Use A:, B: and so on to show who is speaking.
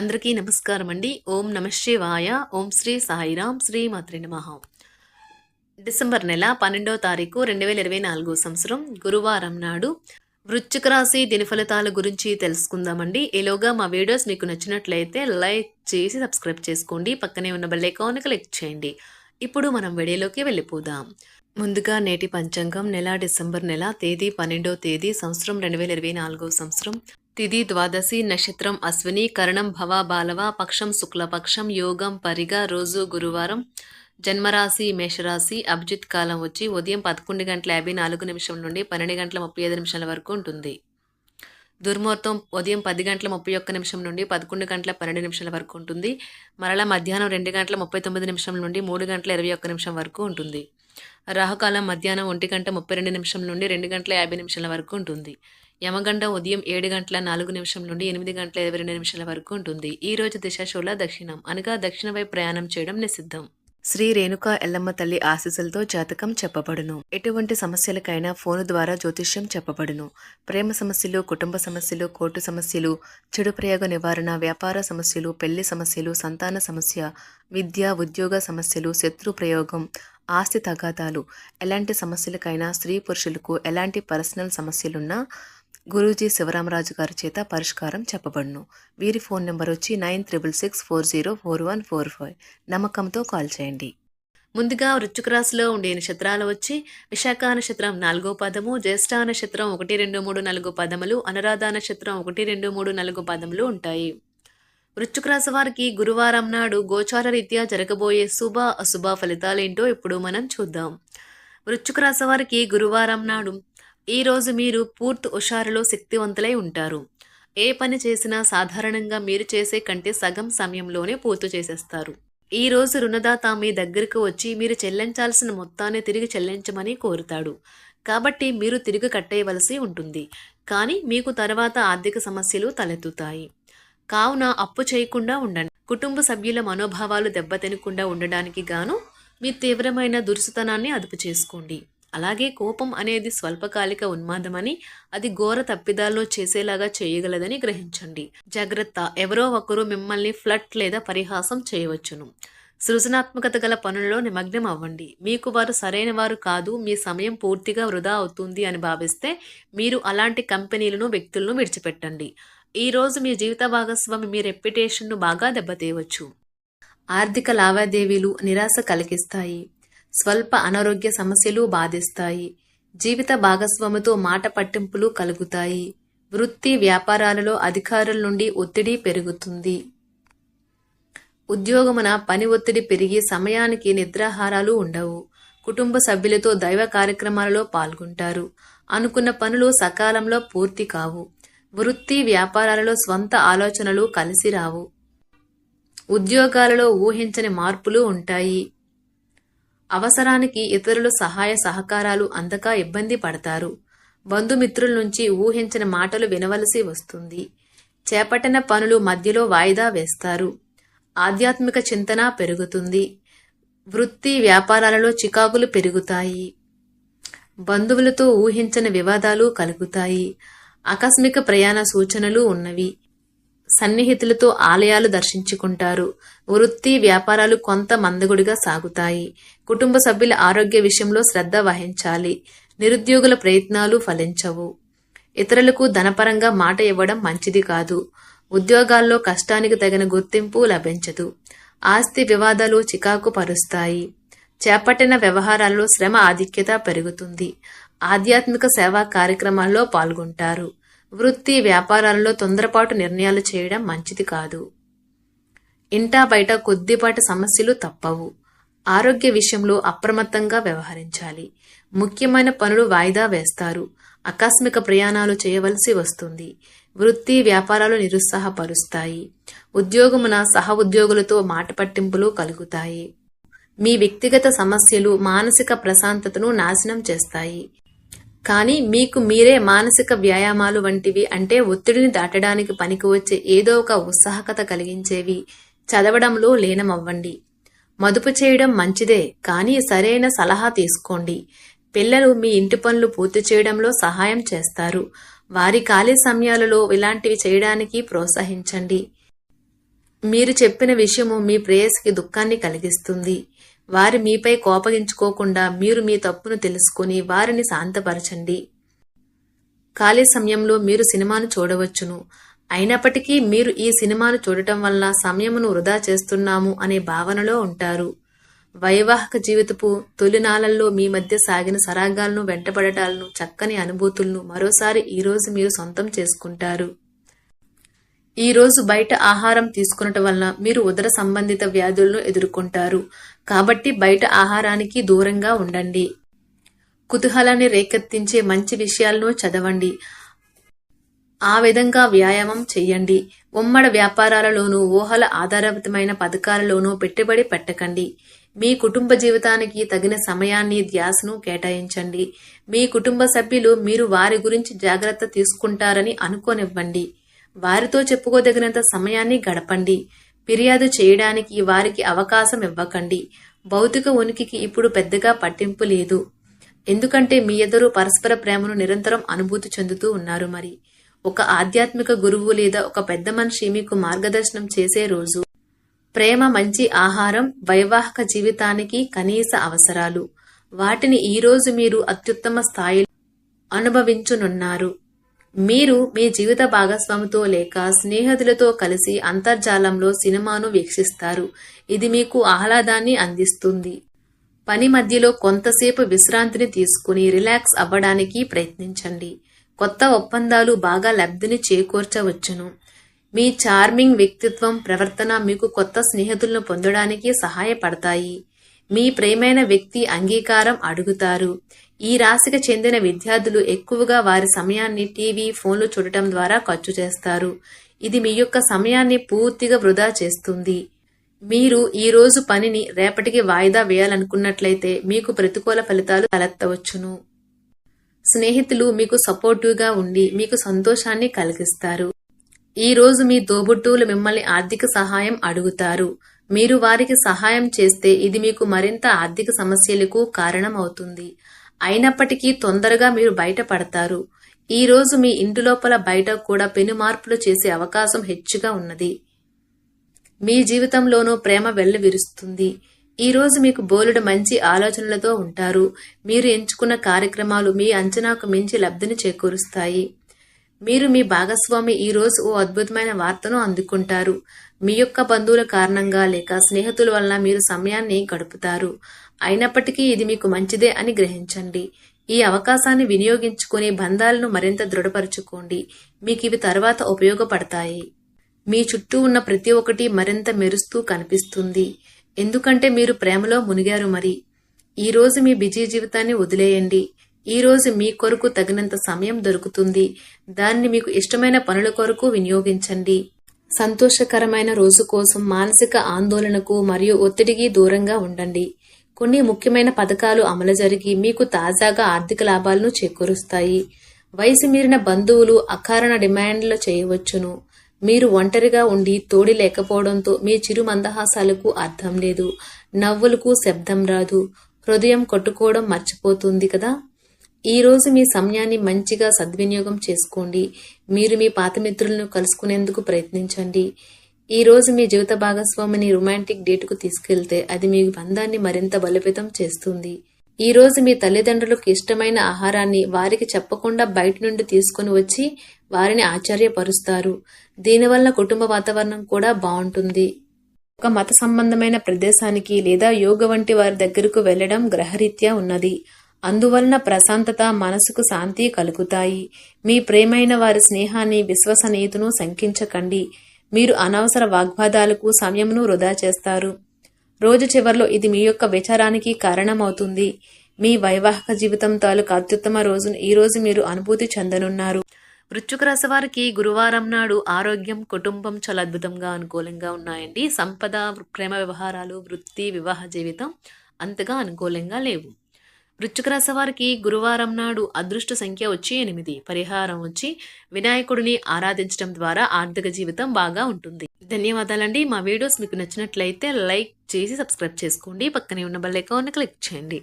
A: అందరికీ నమస్కారం అండి. ఓం నమ శివాయ. ఓం శ్రీ సాయిరామ్ శ్రీ మాత్రి నమః. డిసెంబర్ నెల పన్నెండవ తారీఖు రెండు వేల ఇరవై నాలుగో సంవత్సరం గురువారం నాడు వృశ్చిక రాశి దినఫలితాల గురించి తెలుసుకుందామండి. ఈలోగా మా వీడియోస్ మీకు నచ్చినట్లయితే లైక్ చేసి సబ్స్క్రైబ్ చేసుకోండి. పక్కనే ఉన్న బెల్ ఐకాన్ క్లిక్ చేయండి. ఇప్పుడు మనం వీడియోలోకి వెళ్ళిపోదాం. ముందుగా నేటి పంచాంగం. నెల డిసెంబర్ నెల తేదీ పన్నెండో తేదీ సంవత్సరం రెండు వేల ఇరవై నాలుగో సంవత్సరం. తిది ద్వాదశి నక్షత్రం అశ్విని కరణం భవ బాలవ పక్షం శుక్లపక్షం యోగం పరిగ రోజు గురువారం జన్మరాశి మేషరాశి అభిజిత్ కాలం వచ్చి ఉదయం పదకొండు గంటల యాభై నాలుగు నిమిషం నుండి పన్నెండు గంటల ముప్పై ఐదు నిమిషాల వరకు ఉంటుంది. దుర్ముహూర్తం ఉదయం పది గంటల ముప్పై ఒక్క నిమిషం నుండి పదకొండు గంటల పన్నెండు నిమిషాల వరకు ఉంటుంది. మరలా మధ్యాహ్నం రెండు గంటల ముప్పై తొమ్మిది నిమిషం నుండి మూడు గంటల ఇరవై ఒక్క నిమిషం వరకు ఉంటుంది. రాహుకాలం మధ్యాహ్నం ఒంటి గంట ముప్పై రెండు నిమిషం నుండి రెండు గంటల యాభై నిమిషాల వరకు ఉంటుంది. యమగండ ఉదయం ఏడు గంటల నాలుగు నిమిషం నుండి ఎనిమిది గంటల ఇరవై రెండు నిమిషాల వరకు ఉంటుంది. ఈ రోజు దిశాశూల దక్షిణం. అనగా దక్షిణ వైపు ప్రయాణం చేయడం నిషిద్ధం. శ్రీ రేణుకా ఎల్లమ్మ తల్లి ఆశీస్సులతో జాతకం చెప్పబడును. ఎటువంటి సమస్యలకైనా ఫోను ద్వారా జ్యోతిష్యం చెప్పబడును. ప్రేమ సమస్యలు కుటుంబ సమస్యలు కోర్టు సమస్యలు చెడు ప్రయోగ నివారణ వ్యాపార సమస్యలు పెళ్ళి సమస్యలు సంతాన సమస్య విద్య ఉద్యోగ సమస్యలు శత్రు ప్రయోగం ఆస్తి తగాదాలు. ఎలాంటి సమస్యలకైనా స్త్రీ పురుషులకు ఎలాంటి పర్సనల్ సమస్యలున్నా గురూజీ శివరామరాజు గారి చేత పరిష్కారం చెప్పబడును. వీరి ఫోన్ నెంబర్ వచ్చి nine triple six four zero four one four five. నమ్మకంతో కాల్ చేయండి. ముందుగా వృశ్చిక రాశిలో ఉండే నక్షత్రాలు వచ్చి విశాఖ నక్షత్రం నాలుగో పదము జ్యేష్ఠ నక్షత్రం ఒకటి రెండు మూడు నాలుగు పదములు అనురాధ నక్షత్రం ఒకటి రెండు మూడు నాలుగు పదములు ఉంటాయి. వృశ్చిక రాశి వారికి గురువారం నాడు గోచార రీత్యా జరగబోయే శుభ అశుభ ఫలితాలేంటో ఇప్పుడు మనం చూద్దాం. వృశ్చిక రాశి వారికి గురువారం నాడు ఈరోజు మీరు పూర్తి హుషారులో శక్తివంతులై ఉంటారు. ఏ పని చేసినా సాధారణంగా మీరు చేసే కంటే సగం సమయంలోనే పూర్తి చేసేస్తారు. ఈ రోజు రుణదాత మీ దగ్గరకు వచ్చి మీరు చెల్లించాల్సిన మొత్తాన్ని తిరిగి చెల్లించమని కోరుతాడు. కాబట్టి మీరు తిరిగి కట్టేయవలసి ఉంటుంది. కానీ మీకు తర్వాత ఆర్థిక సమస్యలు తలెత్తుతాయి. కావున అప్పు చేయకుండా ఉండండి. కుటుంబ సభ్యుల మనోభావాలు దెబ్బతినకుండా ఉండడానికి గాను మీ తీవ్రమైన దురుసుతనాన్ని అదుపు చేసుకోండి. అలాగే కోపం అనేది స్వల్పకాలిక ఉన్మాదమని అది ఘోర తప్పిదాల్లో చేసేలాగా చేయగలదని గ్రహించండి. జాగ్రత్త ఎవరో ఒకరు మిమ్మల్ని ఫ్లట్ లేదా పరిహాసం చేయవచ్చును. సృజనాత్మకత గల పనుల్లో నిమగ్నం అవ్వండి. మీకు వారు సరైన వారు కాదు మీ సమయం పూర్తిగా వృధా అవుతుంది అని భావిస్తే మీరు అలాంటి కంపెనీలను వ్యక్తులను విడిచిపెట్టండి. ఈరోజు మీ జీవిత భాగస్వామి మీ రెప్యుటేషన్ను బాగా దెబ్బతీయవచ్చు. ఆర్థిక లావాదేవీలు నిరాశ కలిగిస్తాయి. స్వల్ప అనారోగ్య సమస్యలు బాధిస్తాయి. జీవిత భాగస్వామితో మాట పట్టింపులు కలుగుతాయి. వృత్తి వ్యాపారాలలో అధికారుల నుండి ఒత్తిడి పెరుగుతుంది. ఉద్యోగమున పని ఒత్తిడి పెరిగి సమయానికి నిద్రాహారాలు ఉండవు. కుటుంబ సభ్యులతో దైవ కార్యక్రమాలలో పాల్గొంటారు. అనుకున్న పనులు సకాలంలో పూర్తి కావు. వృత్తి వ్యాపారాలలో స్వంత ఆలోచనలు కలిసి రావు. ఉద్యోగాలలో ఊహించని మార్పులు ఉంటాయి. అవసరానికి ఇతరుల సహాయ సహకారాలు అందక ఇబ్బంది పడతారు. బంధుమిత్రుల నుంచి ఊహించిన మాటలు వినవలసి వస్తుంది. చేపట్టిన పనులు మధ్యలో వాయిదా వేస్తారు. ఆధ్యాత్మిక చింతన పెరుగుతుంది. వృత్తి వ్యాపారాలలో చికాకులు పెరుగుతాయి. బంధువులతో ఊహించని వివాదాలు కలుగుతాయి. ఆకస్మిక ప్రయాణ సూచనలు ఉన్నవి. సన్నిహితులతో ఆలయాలు దర్శించుకుంటారు. వృత్తి వ్యాపారాలు కొంత మందగుడిగా సాగుతాయి. కుటుంబ సభ్యుల ఆరోగ్య విషయంలో శ్రద్ధ వహించాలి. నిరుద్యోగుల ప్రయత్నాలు ఫలించవు. ఇతరులకు ధనపరంగా మాట ఇవ్వడం మంచిది కాదు. ఉద్యోగాల్లో కష్టానికి తగిన గుర్తింపు లభించదు. ఆస్తి వివాదాలు చికాకు పరుస్తాయి. చేపట్టిన వ్యవహారాల్లో శ్రమ ఆధిక్యత పెరుగుతుంది. ఆధ్యాత్మిక సేవా కార్యక్రమాల్లో పాల్గొంటారు. వృత్తి వ్యాపారాలలో తొందరపాటు నిర్ణయాలు చేయడం మంచిది కాదు. ఇంటా బయట కొద్దిపాటి సమస్యలు తప్పవు. ఆరోగ్య విషయంలో అప్రమత్తంగా వ్యవహరించాలి. ముఖ్యమైన పనులు వాయిదా వేస్తారు. ఆకస్మిక ప్రయాణాలు చేయవలసి వస్తుంది. వృత్తి వ్యాపారాలు నిరుత్సాహపరుస్తాయి. ఉద్యోగమున సహ ఉద్యోగులతో మాట పట్టింపులు కలుగుతాయి. మీ వ్యక్తిగత సమస్యలు మానసిక ప్రశాంతతను నాశనం చేస్తాయి. కానీ మీకు మీరే మానసిక వ్యాయామాలు వంటివి అంటే ఒత్తిడిని దాటడానికి పనికి వచ్చే ఏదో ఒక ఉత్సాహకత కలిగించేవి. చదవడంలో లీనమవ్వండి. మదుపు చేయడం మంచిదే కానీ సరైన సలహా తీసుకోండి. పిల్లలు మీ ఇంటి పనులు పూర్తి చేయడంలో సహాయం చేస్తారు. వారి ఖాళీ సమయాలలో ఇలాంటివి చేయడానికి ప్రోత్సహించండి. మీరు చెప్పిన విషయము మీ ప్రేయస్కి దుఃఖాన్ని కలిగిస్తుంది. వారి మీపై కోపగించుకోకుండా మీరు మీ తప్పును తెలుసుకొని వారిని శాంతపరచండి. ఖాళీ సమయంలో మీరు సినిమాను చూడవచ్చును. అయినప్పటికీ మీరు ఈ సినిమాను చూడటం వల్ల సమయమును వృధా చేస్తున్నాము అనే భావనలో ఉంటారు. వైవాహిక జీవితపు తొలినాళ్ళలో మీ మధ్య సాగిన సరాగాలను వెంటబడటాలను చక్కని అనుభూతులను మరోసారి ఈరోజు మీరు సొంతం చేసుకుంటారు. ఈ రోజు బయట ఆహారం తీసుకునటం వలన మీరు ఉదర సంబంధిత వ్యాధులను ఎదుర్కొంటారు. కాబట్టి బయట ఆహారానికి దూరంగా ఉండండి. కుతూహలాన్ని రేకెత్తించే మంచి విషయాలను చదవండి. ఆ విధంగా వ్యాయామం చేయండి ఉమ్మడి వ్యాపారాలలోనూ ఊహల ఆధారితమైన పథకాలలోనూ పెట్టుబడి పెట్టకండి. మీ కుటుంబ జీవితానికి తగిన సమయాన్ని ధ్యాసను కేటాయించండి. మీ కుటుంబ సభ్యులు మీరు వారి గురించి జాగ్రత్త తీసుకుంటారని అనుకోనివ్వండి. వారితో చెప్పుకోదగినంత సమయాన్ని గడపండి. ఫిర్యాదు చేయడానికి వారికి అవకాశం ఇవ్వకండి. భౌతిక ఉనికికి ఇప్పుడు పెద్దగా పట్టింపు లేదు. ఎందుకంటే మీ ఇద్దరు పరస్పర ప్రేమను నిరంతరం అనుభూతి చెందుతూ ఉన్నారు మరి. ఒక ఆధ్యాత్మిక గురువు లేదా ఒక పెద్ద మనిషి మీకు మార్గదర్శనం చేసే రోజు. ప్రేమ మంచి ఆహారం వైవాహిక జీవితానికి కనీస అవసరాలు. వాటిని ఈ రోజు మీరు అత్యుత్తమ స్థాయిలో అనుభవించునున్నారు. మీరు మీ జీవిత భాగస్వామితో లేక స్నేహితులతో కలిసి అంతర్జాలంలో సినిమాను వీక్షిస్తారు. ఇది మీకు ఆహ్లాదాన్ని అందిస్తుంది. పని మధ్యలో కొంతసేపు విశ్రాంతిని తీసుకుని రిలాక్స్ అవ్వడానికి ప్రయత్నించండి. కొత్త ఒప్పందాలు బాగా లబ్ధిని చేకూర్చవచ్చును. మీ చార్మింగ్ వ్యక్తిత్వం ప్రవర్తన మీకు కొత్త స్నేహితులను పొందడానికి సహాయపడతాయి. మీ ప్రేమైన వ్యక్తి అంగీకారం అడుగుతారు. ఈ రాశికి చెందిన విద్యార్థులు ఎక్కువగా వారి సమయాన్ని టీవీ ఫోన్లు చూడటం ద్వారా ఖర్చు చేస్తారు. ఇది మీ యొక్క సమయాన్ని పూర్తిగా వృధా చేస్తుంది. మీరు ఈ రోజు పనిని రేపటికి వాయిదా వేయాలనుకున్నట్లయితే మీకు ప్రతికూల ఫలితాలు తలెత్తవచ్చును. స్నేహితులు మీకు సపోర్టివ్గా ఉండి మీకు సంతోషాన్ని కలిగిస్తారు. ఈ రోజు మీ తోబుట్టువులు మిమ్మల్ని ఆర్థిక సహాయం అడుగుతారు. మీరు వారికి సహాయం చేస్తే ఇది మీకు మరింత ఆర్థిక సమస్యలకు కారణం అవుతుంది అయినప్పటికీ తొందరగా మీరు బయటపడతారు. ఈ రోజు మీ ఇంటి లోపల బయట కూడా పెను మార్పులు చేసే అవకాశం హెచ్చుగా ఉన్నది. మీ జీవితంలోనూ ప్రేమ వెల్లువిరుస్తుంది. ఈ రోజు మీకు బోలెడు మంచి ఆలోచనలతో ఉంటారు. మీరు ఎంచుకున్న కార్యక్రమాలు మీ అంచనాకు మించి లబ్ధిని చేకూరుస్తాయి. మీరు మీ భాగస్వామి ఈ రోజు ఓ అద్భుతమైన వార్తను అందుకుంటారు. మీ యొక్క బంధువుల కారణంగా లేక స్నేహితుల వలన మీరు సమయాన్ని గడుపుతారు. అయినప్పటికీ ఇది మీకు మంచిదే అని గ్రహించండి. ఈ అవకాశాన్ని వినియోగించుకుని బంధాలను మరింత దృఢపరుచుకోండి. మీకు ఇవి తర్వాత ఉపయోగపడతాయి. మీ చుట్టూ ఉన్న ప్రతి ఒక్కటి మరింత మెరుస్తూ కనిపిస్తుంది. ఎందుకంటే మీరు ప్రేమలో మునిగారు మరి. ఈ రోజు మీ బిజీ జీవితాన్ని వదిలేయండి. ఈరోజు మీ కొరకు తగినంత సమయం దొరుకుతుంది. దాన్ని మీకు ఇష్టమైన పనుల కొరకు వినియోగించండి. సంతోషకరమైన రోజు కోసం మానసిక ఆందోళనకు మరియు ఒత్తిడికి దూరంగా ఉండండి. కొన్ని ముఖ్యమైన పథకాలు అమలు జరిగి మీకు తాజాగా ఆర్థిక లాభాలను చేకూరుస్తాయి. వయసు మీరిన బంధువులు అకారణ డిమాండ్లు చేయవచ్చును. మీరు ఒంటరిగా ఉండి తోడి లేకపోవడంతో మీ చిరు మందహాసాలకు అర్థం లేదు. నవ్వులకు శబ్దం రాదు. హృదయం కొట్టుకోవడం మర్చిపోతుంది కదా? ఈరోజు మీ సమయాన్ని మంచిగా సద్వినియోగం చేసుకోండి. మీరు మీ పాత మిత్రులను కలుసుకునేందుకు ప్రయత్నించండి. ఈ రోజు మీ జీవిత భాగస్వామిని రొమాంటిక్ డేట్కు తీసుకెళ్తే అది మీ బంధాన్ని మరింత బలోపేతం చేస్తుంది. ఈరోజు మీ తల్లిదండ్రులకు ఇష్టమైన ఆహారాన్ని వారికి చెప్పకుండా బయట నుండి తీసుకుని వచ్చి వారిని ఆశ్చర్యపరుస్తారు. దీనివల్ల కుటుంబ వాతావరణం కూడా బాగుంటుంది. ఒక మత సంబంధమైన ప్రదేశానికి లేదా యోగ వంటి వారి దగ్గరకు వెళ్ళడం గ్రహరీత్యా ఉన్నది. అందువలన ప్రశాంతత మనసుకు శాంతి కలుగుతాయి. మీ ప్రేమైన వారి స్నేహాన్ని విశ్వసనీయతను శంకించకండి. మీరు అనవసర వాగ్వాదాలకు సమయమును వృధా చేస్తారు. రోజు చివరిలో ఇది మీ యొక్క విచారానికి కారణమవుతుంది. మీ వైవాహిక జీవితం తాలూకు అత్యుత్తమ రోజును ఈ రోజు మీరు అనుభూతి చెందనున్నారు. వృచ్చుక రాశి వారికి గురువారం నాడు ఆరోగ్యం కుటుంబం చాలా అద్భుతంగా అనుకూలంగా ఉన్నాయండి. సంపద ప్రేమ వ్యవహారాలు వృత్తి వివాహ జీవితం అంతగా అనుకూలంగా లేవు. వృశ్చిక రాశి వారికి గురువారం నాడు అదృష్ట సంఖ్య వచ్చి ఎనిమిది. పరిహారం వచ్చి వినాయకుడిని ఆరాధించడం ద్వారా ఆర్థిక జీవితం బాగా ఉంటుంది. ధన్యవాదాలండి. మా వీడియోస్ మీకు నచ్చినట్లయితే లైక్ చేసి సబ్స్క్రైబ్ చేసుకోండి. పక్కనే ఉన్న బెల్ క్లిక్ చేయండి.